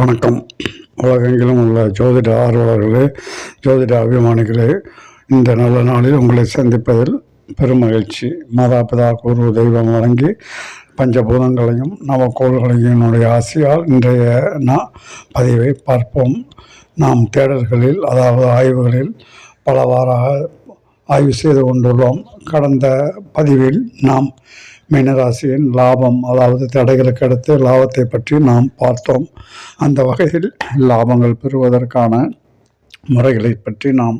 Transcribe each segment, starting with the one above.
வணக்கம். உலகெங்கிலும் உள்ள ஜோதிட ஆர்வலர்களே ஜோதிட அபிமானிகளே இந்த நல்ல நாளில் உங்களை சந்திப்பதில் பெரும் மகிழ்ச்சி. மாதாபிதா குரு தெய்வம் வழங்கி பஞ்சபூதங்களையும் நவக்கோள்களையும் என்னுடைய ஆசையால் இன்றைய நான் பதிவை பார்ப்போம். நாம் தேடல்களில் அதாவது ஆய்வுகளில் பலவாறாக ஆய்வு செய்து கொண்டுள்ளோம். கடந்த பதிவில் நாம் மீனராசியின் லாபம் அதாவது தடைகளுக்கு அடுத்து லாபத்தை பற்றி நாம் பார்த்தோம். அந்த வகையில் லாபங்கள் பெறுவதற்கான முறைகளை பற்றி நாம்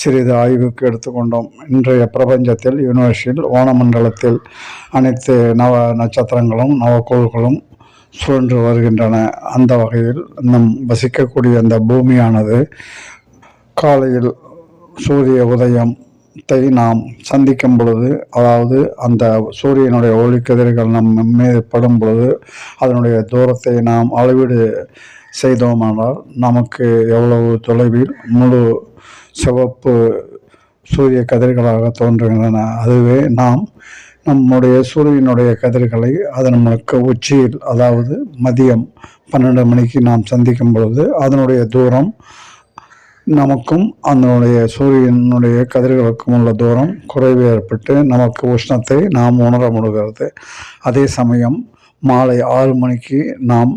சிறிது ஆய்வுக்கு எடுத்துக்கொண்டோம். இன்றைய பிரபஞ்சத்தில் யூனிவர்ஸில் ஓணமண்டலத்தில் அனைத்து நவ நட்சத்திரங்களும் நவக்கோள்களும் சுழன்று வருகின்றன. அந்த வகையில் நம் வசிக்கக்கூடிய அந்த பூமியானது காலையில் சூரிய உதயம் உதயத்தை நாம் சந்திக்கும் பொழுது அதாவது அந்த சூரியனுடைய ஒளிக்கதிர்கள் நம் மீது படும் பொழுது அதனுடைய தூரத்தை நாம் அளவீடு செய்தோமானால் நமக்கு எவ்வளவு தொலைவில் முழு சிவப்பு சூரிய கதிர்களாக தோன்றுகின்றன. அதுவே நாம் நம்முடைய சூரியனுடைய கதிர்களை அது நம்மளுக்கு உச்சியில் அதாவது மதியம் பன்னெண்டு மணிக்கு நாம் சந்திக்கும் பொழுது அதனுடைய தூரம் நமக்கும் அதனுடைய சூரியனுடைய கதிர்களுக்கும் உள்ள தூரம் குறைவு ஏற்பட்டு நமக்கு உஷ்ணத்தை நாம் உணர முடிகிறது. அதே சமயம் மாலை ஆறு மணிக்கு நாம்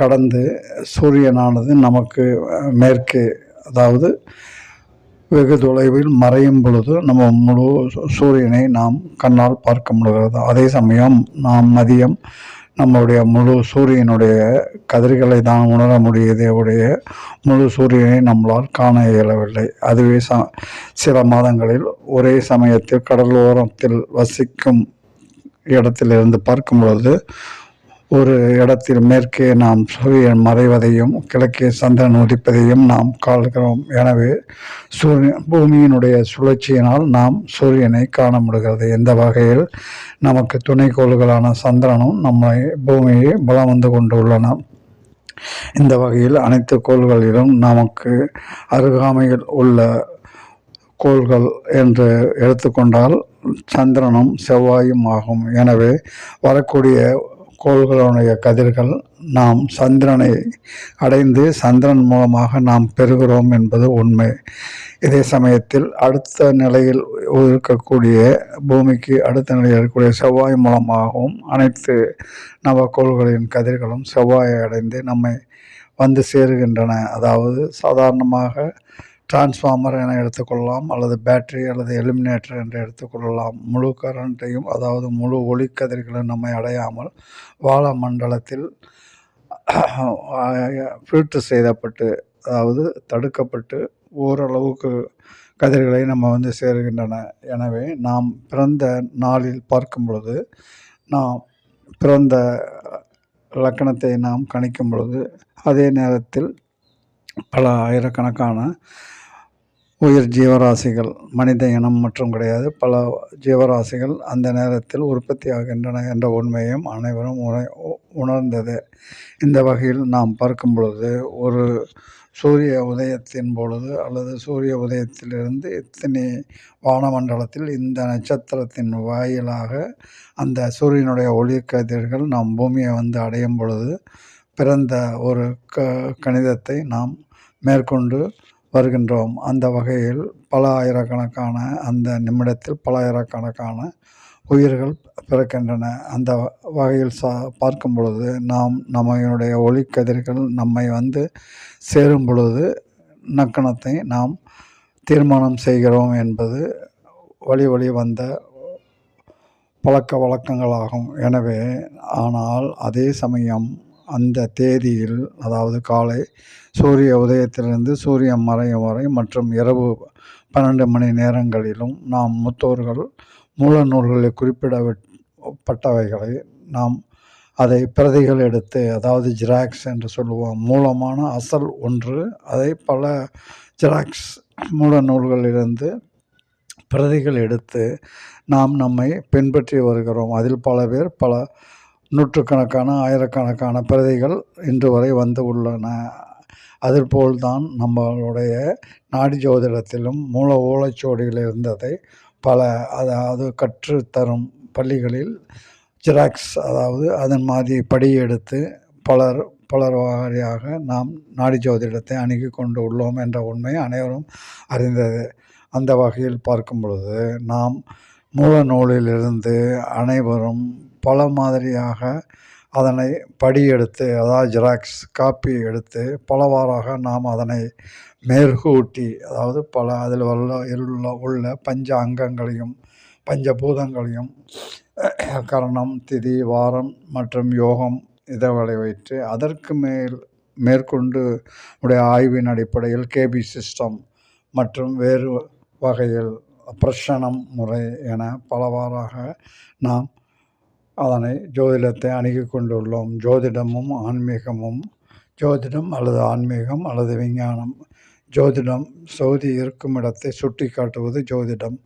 கடந்து சூரியனானது நமக்கு மேற்கே அதாவது வெகு தொலைவில் மறையும் பொழுது நம்ம முழு சூரியனை நாம் கண்ணால் பார்க்க முடிகிறது. அதே சமயம் நாம் மதியம் நம்மளுடைய முழு சூரியனுடைய கதிர்களை தான் உணர முடியதே உடைய முழு சூரியனை நம்மளால் காண இயலவில்லை. அதுவே ச சில மாதங்களில் ஒரே சமயத்தில் கடலோரத்தில் வசிக்கும் இடத்திலிருந்து பார்க்கும் பொழுது ஒரு இடத்தில் மேற்கே நாம் சூரியன் மறைவதையும் கிழக்கே சந்திரன் உதிப்பதையும் நாம் காண்கிறோம். எனவே சூரியன் பூமியினுடைய சுழற்சியினால் நாம் சூரியனை காண முடிகிறது. இந்த வகையில்? நமக்கு துணைக்கோள்களான சந்திரனும் நம்மை பூமியை பலம் வந்து கொண்டுள்ளன இந்த வகையில் அனைத்து கோள்களிலும் நமக்கு அருகாமையில் உள்ள கோள்கள் என்று எடுத்துக்கொண்டால் சந்திரனும் செவ்வாயும் ஆகும். எனவே வரக்கூடிய கோள்களுடைய கதிர்கள் நாம் சந்திரனை அடைந்து சந்திரன் மூலமாக நாம் பெறுகிறோம் என்பது உண்மை. இதே சமயத்தில் அடுத்த நிலையில் இருக்கக்கூடிய பூமிக்கு அடுத்த நிலையில் இருக்கக்கூடிய செவ்வாய் மூலமாகவும் அனைத்து நவக்கோள்களின் கதிர்களும் செவ்வாயை அடைந்து நம்மை வந்து சேருகின்றன. அதாவது சாதாரணமாக டிரான்ஸ்ஃபார்மர் என எடுத்துக்கொள்ளலாம் அல்லது பேட்டரி அல்லது எலிமினேட்டர் என்று எடுத்துக்கொள்ளலாம். முழு கரண்ட்டையும் அதாவது முழு ஒளிக்கதிர்களும் நம்மை அடையாமல் வாழ மண்டலத்தில் ஃபில்டர் செய்யப்பட்டு அதாவது தடுக்கப்பட்டு ஓரளவுக்கு கதிர்களை நம்ம வந்து சேருகின்றன. எனவே நாம் பிறந்த நாளில் பார்க்கும் பொழுது நாம் பிறந்த லக்கணத்தை நாம் கணிக்கும் பொழுது அதே நேரத்தில் பல ஆயிரக்கணக்கான உயிர் ஜீவராசிகள் மனித இனம் மற்றும் கிடையாது பல ஜீவராசிகள் அந்த நேரத்தில் உற்பத்தி ஆகின்றன என்ற உண்மையும் அனைவரும் உண உணர்ந்தது. இந்த வகையில் நாம் பார்க்கும் பொழுது ஒரு சூரிய உதயத்தின் பொழுது அல்லது சூரிய உதயத்திலிருந்து இத்தனை வானமண்டலத்தில் இந்த நட்சத்திரத்தின் வாயிலாக அந்த சூரியனுடைய ஒளிக்கதிர்கள் நாம் பூமியை வந்து அடையும் பொழுது பிறந்த ஒரு க கணிதத்தை நாம் மேற்கொண்டு வருகின்றோம். அந்த வகையில் பல ஆயிரக்கணக்கான அந்த நிமிடத்தில் பல ஆயிரக்கணக்கான உயிர்கள் பிறக்கின்றன. அந்த வகையில் சா பார்க்கும் பொழுது நாம் நம்மளுடைய ஒளிக்கதிர்கள் நம்மை வந்து சேரும் பொழுது நக்கணத்தை நாம் தீர்மானம் செய்கிறோம் என்பது வழி வழி வந்த பழக்க வழக்கங்களாகும். எனவே ஆனால் அதே சமயம் அந்த தேதியில் அதாவது காலை சூரிய உதயத்திலிருந்து சூரியன் மறையும் வரை மற்றும் இரவு பன்னெண்டு மணி நேரங்களிலும் நாம் முத்தோர்கள் மூல நூல்களில் குறிப்பிடப்பட்டவைகளை நாம் அதை பிரதிகள் எடுத்து அதாவது ஜெராக்ஸ் என்று சொல்லுவோம் மூலமான அசல் ஒன்று அதை பல ஜெராக்ஸ் மூல நூல்களிலிருந்து பிரதிகள் எடுத்து நாம் நம்மை பின்பற்றி வருகிறோம். அதில் பல பேர் பல நூற்றுக்கணக்கான ஆயிரக்கணக்கான பிரதிகள் இன்று வரை வந்து உள்ளன. அதுபோல்தான் நம்மளுடைய நாடி ஜோதிடத்திலும் மூல ஓலைச்சுவடியில் இருந்ததை பல அதாவது கற்றுத்தரும் பள்ளிகளில் ஜெராக்ஸ் அதாவது அதன் மாதிரி படியெடுத்து பலர் பலர் வாரியாக நாம் நாடி ஜோதிடத்தை அணுகி கொண்டு உள்ளோம் என்ற உண்மை அனைவரும் அறிந்தது. அந்த வகையில் பார்க்கும் பொழுது நாம் மூல நூலிலிருந்து அனைவரும் பல மாதிரியாக அதனை படி எடுத்து அதாவது ஜெராக்ஸ் காப்பி எடுத்து பலவாறாக நாம் அதனை மேற்கூட்டி அதாவது பல அதில் உள்ள உள்ள உள்ள பஞ்ச அங்கங்களையும் பஞ்சபூதங்களையும் கரணம் திதி வாரம் மற்றும் யோகம் இதை வைத்து அதற்கு மேல் மேற்கொண்டு உடைய ஆய்வின் அடிப்படையில் கேபி சிஸ்டம் மற்றும் வேறு வகையில் பிரஷனம் முறை என பலவாறாக நாம் அதனை ஜோதிடத்தை அணுகி கொண்டுள்ளோம். ஜோதிடமும் ஆன்மீகமும் ஜோதிடம் அல்லது ஆன்மீகம் அல்லது விஞ்ஞானம். ஜோதிடம் சோதி இருக்கும் இடத்தை சுட்டி காட்டுவது ஜோதிடம்.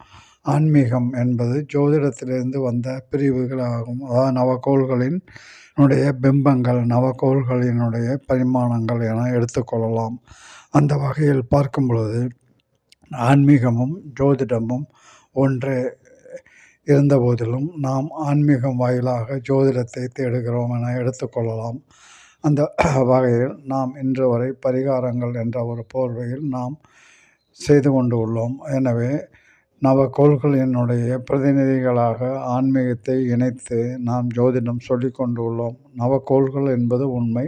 ஆன்மீகம் என்பது ஜோதிடத்திலிருந்து வந்த பிரிவுகள் ஆகும் அதாவது நவக்கோள்களினுடைய பிம்பங்கள் நவக்கோள்களினுடைய பரிமாணங்கள் என எடுத்துக்கொள்ளலாம் அந்த வகையில் பார்க்கும் பொழுது ஆன்மீகமும் ஜோதிடமும் ஒன்றே இருந்தபோதிலும் நாம் ஆன்மீகம் வாயிலாக ஜோதிடத்தை தேடுகிறோம் என எடுத்துக்கொள்ளலாம். அந்த வகையில் நாம் இன்று வரை பரிகாரங்கள் என்ற ஒரு போர்வையில் நாம் செய்து கொண்டு உள்ளோம். எனவே நவக்கோள்களினுடைய பிரதிநிதிகளாக ஆன்மீகத்தை இணைத்து நாம் ஜோதிடம் சொல்லி கொண்டு உள்ளோம் நவக்கோள்கள் என்பது உண்மை.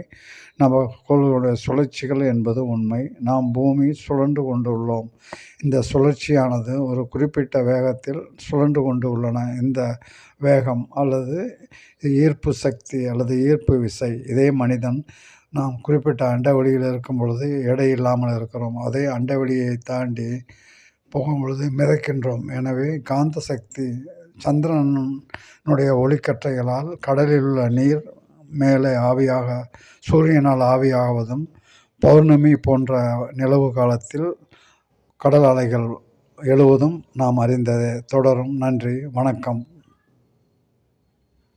நவக்கோள்களுடைய சுழற்சிகள் என்பது உண்மை. நாம் பூமி சுழன்று கொண்டு உள்ளோம் இந்த சுழற்சியானது ஒரு குறிப்பிட்ட வேகத்தில் சுழன்று கொண்டு உள்ளன இந்த வேகம் அல்லது ஈர்ப்பு சக்தி அல்லது ஈர்ப்பு விசை இதே மனிதன் நாம் குறிப்பிட்ட அண்டவெளியில் இருக்கும் பொழுது எடை இல்லாமல் இருக்கிறோம். அதே அண்டவெளியை தாண்டி போகும் பொழுது மிதக்கின்றோம். எனவே காந்த சக்தி சந்திரனுடைய ஒளிக்கற்றைகளால் கடலில் உள்ள நீர் மேலே ஆவியாக சூரியனால் ஆவியாவதும் பௌர்ணமி போன்ற நிலவு காலத்தில் கடல் அலைகள் எழுவதும் நாம் அறிந்ததே. தொடரும். நன்றி. வணக்கம்.